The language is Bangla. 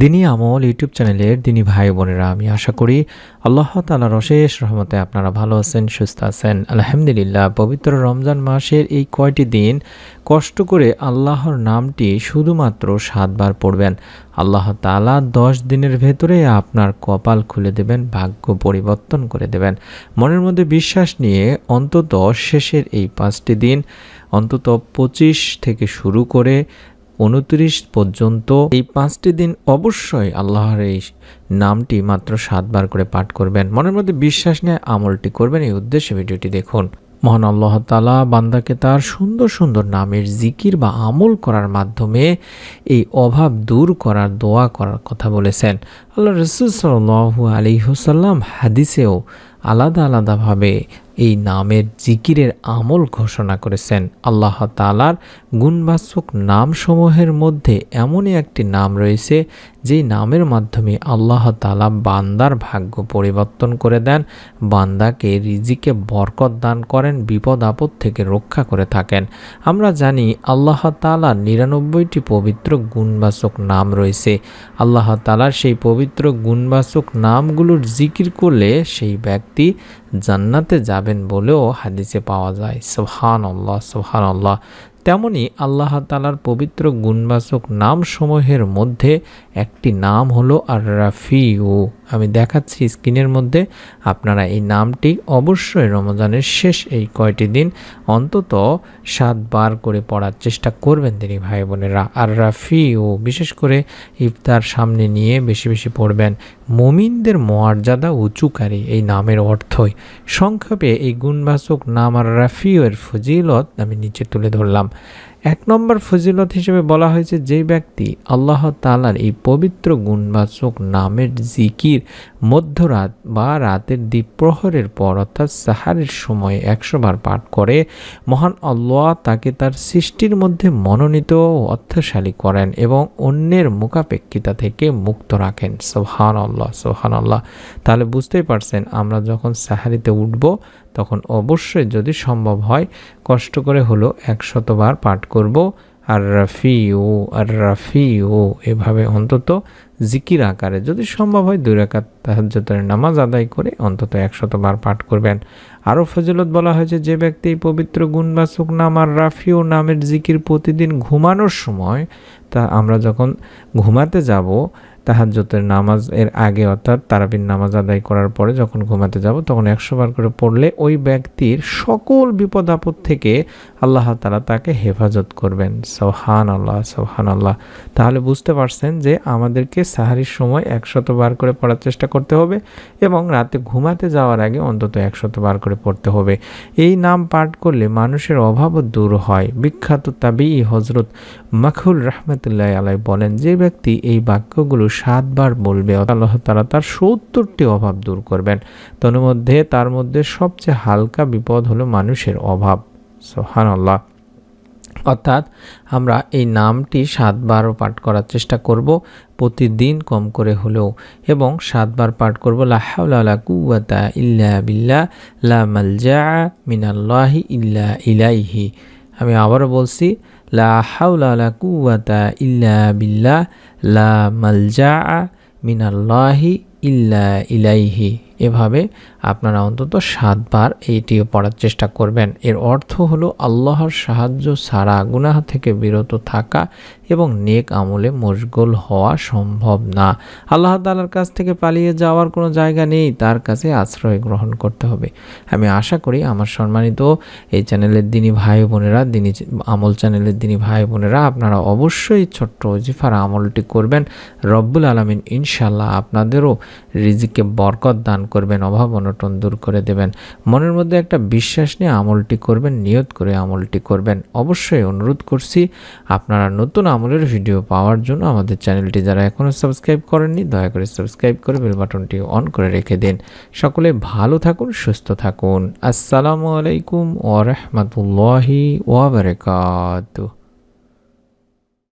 দিনী আমল ইউটিউব চ্যানেলের দিনী ভাই বোনেরা, আমি আশা করি আল্লাহ তালার অশেষ রহমতে আপনারা ভালো আছেন, সুস্থ আছেন। আলহামদুলিল্লাহ, পবিত্র রমজান মাসের এই কয়টি দিন কষ্ট করে আল্লাহর নামটি শুধুমাত্র সাতবার পড়বেন। আল্লাহ তালা দশ দিনের ভেতরে আপনার কপাল খুলে দেবেন, ভাগ্য পরিবর্তন করে দেবেন। মনের মধ্যে বিশ্বাস নিয়ে অন্তত শেষের এই পাঁচটি দিন, অন্তত পঁচিশ থেকে শুরু করে উনত্রিশ পর্যন্ত এই পাঁচটি দিন অবশ্যই আল্লাহর এই নামটি মাত্র সাতবার করে পাঠ করবেন। মনের মধ্যে বিশ্বাস নিয়ে আমলটি করবেন, এই উদ্দেশ্যে ভিডিওটি দেখুন। মহান আল্লাহ তালা বান্দাকে তার সুন্দর সুন্দর নামের জিকির বা আমল করার মাধ্যমে এই অভাব দূর করার দোয়া করার কথা বলেছেন। আল্লাহ রসুল সাল্লু আলী হুসাল্লাম হাদিসেও আলাদা আলাদাভাবে এই নামের জিকিরের আমল ঘোষণা করেছেন। আল্লাহ তালার গুণবাচক নামসমূহের মধ্যে এমনই একটি নাম রয়েছে যেই নামের মাধ্যমে আল্লাহ তালা বান্দার ভাগ্য পরিবর্তন করে দেন, বান্দাকে রিজিকে বরকত দান করেন, বিপদ আপদ থেকে রক্ষা করে থাকেন। আমরা জানি আল্লাহ তালার নিরানব্বইটি পবিত্র গুণবাচক নাম রয়েছে। আল্লাহ তালার সেই পবিত্র গুণবাচক নামগুলোর জিকির করলে সেই ব্যক্তি জান্নাতে যাবেন বলেও হাদিসে পাওয়া যায়। সোহান আল্লাহ সোহান আল্লাহ তেমনি আল্লাহ তালার পবিত্র গুণবাচক নামসমূহের মধ্যে একটি নাম হলো আর রাফিউ আমি দেখাচ্ছি স্ক্রিনের মধ্যে আপনারা এই নামটি অবশ্যই রমজানের শেষ এই কয়টি দিন অন্তত সাতবার করে পড়ার চেষ্টা করবেন তিনি ভাই বোনেরা। আর রাফিউ বিশেষ করে ইফতার সামনে নিয়ে বেশি বেশি পড়বেন। মুমিনদের মর্যাদা উঁচুকারী এই নামের অর্থই। সংক্ষেপে এই গুণবাচক নাম আর রাফিউ এর ফজিলত আমি নিচে তুলে ধরলাম। এক নম্বর ফজিলত হিসেবে বলা হয়েছে, যে ব্যক্তি আল্লাহ তালার এই পবিত্র গুণবাচক নামের জিকির মধ্যরাত বা রাতের দ্বীপ্রহরের পর অর্থাৎ সাহারের সময় একশো বার পাঠ করে, মহান আল্লাহ তাকে তার সৃষ্টির মধ্যে মনোনীত ও অর্থশালী করেন এবং অন্যের মুখাপেক্ষিতা থেকে মুক্ত রাখেন। সোহান আল্লাহ সোহান আল্লাহ তাহলে বুঝতেই পারছেন, আমরা যখন সাহারিতে উঠব, তখন অবশ্যই যদি সম্ভব হয়, কষ্ট করে হলো একশতবার পাঠ করব। আর রাফি ও আর রাফি ও এভাবে অন্তত জিকির আকারে। যদি সম্ভব হয় দুই রাকাত তাহাজ্জতের নামাজ আদায় করে অন্তত একশতবার পাঠ করবেন। আরও ফজিলত বলা হয়েছে, যে ব্যক্তি পবিত্র গুণবাচক নাম আর রাফিও নামের জিকির প্রতিদিন ঘুমানোর সময়, তা আমরা যখন ঘুমাতে যাব তাহাজ্যতের নামাজ এর আগে অর্থাৎ তারাবিন নামাজ আদায় করার পরে যখন ঘুমাতে যাব, তখন একশো বার করে পড়লে ওই ব্যক্তির সকল বিপদ আপদ থেকে আল্লাহ তালা তাকে হেফাজত করবেন। সোহান আল্লাহ সোহান আল্লাহ তাহলে বুঝতে পারছেন যে আমাদেরকে সাহারির সময় একশত বার করে পড়ার চেষ্টা করতে হবে এবং রাতে ঘুমাতে যাওয়ার আগে অন্তত একশত বার করে পড়তে হবে। এই নাম পাঠ করলে মানুষের অভাবও দূর হয়। বিখ্যাত তাবি হজরত মাখুল রহমতুল্লাহ আলাই বলেন, যে ব্যক্তি এই বাক্যগুলো সাতবার বলবে আল্লাহ তারা তার সত্তরটি অভাব দূর করবেন। তন্মধ্যে তার মধ্যে সবচেয়ে হালকা বিপদ হলো মানুষের অভাব। সোহান আল্লাহ অর্থাৎ আমরা এই নামটি সাতবারও পাঠ করার চেষ্টা করব, প্রতিদিন কম করে হলেও। এবং সাতবার পাঠ করব লাহাউলা কুয়াতা ইল্লা বিল্লা লা মালজা মিনাল্লাহি ইল্লা ইলাইহি। আমি আবারও বলছি, লা হাউলা কুয়াতা ইল্লা বিল্লা লা মালজা মিনাল্লাহি ইল্লা ইলাইহি। এভাবে আপনারা অন্তত সাতবার এইটিও পড়ার চেষ্টা করবেন। এর অর্থ হলো, আল্লাহর সাহায্য ছাড়া, গুনাহ থেকে বিরত থাকা এবং নেক আমলে মশগুল হওয়া সম্ভব না। আল্লাহ তালার কাছ থেকে পালিয়ে যাওয়ার কোনো জায়গা নেই, তার কাছে আশ্রয় গ্রহণ করতে হবে। আমি আশা করি আমার সম্মানিত এই চ্যানেলের দিনই ভাই বোনেরা, দিনী আমল চ্যানেলের দিনই ভাই বোনেরা, আপনারা অবশ্যই ছোট্ট অজিফার আমলটি করবেন। রব্বুল আলমিন ইনশাল্লাহ আপনাদেরও রিজিকে বরকত দান করবেন, অভাব অনটন দূর করে দেবেন। মনের মধ্যে একটা বিশ্বাস নিয়ে আমলটি করবেন, নিয়ত করে আমলটি করবেন। অবশ্যই অনুরোধ করছি, আপনারা নতুন আমলের ভিডিও পাওয়ার জন্য আমাদের চ্যানেলটি যারা এখনও সাবস্ক্রাইব করেননি, দয়া করে সাবস্ক্রাইব করে বেল বাটনটি অন করে রেখে দিন। সকলে ভালো থাকুন, সুস্থ থাকুন। আসসালামু আলাইকুম ওরহমতুল্লাহি ওবরকাত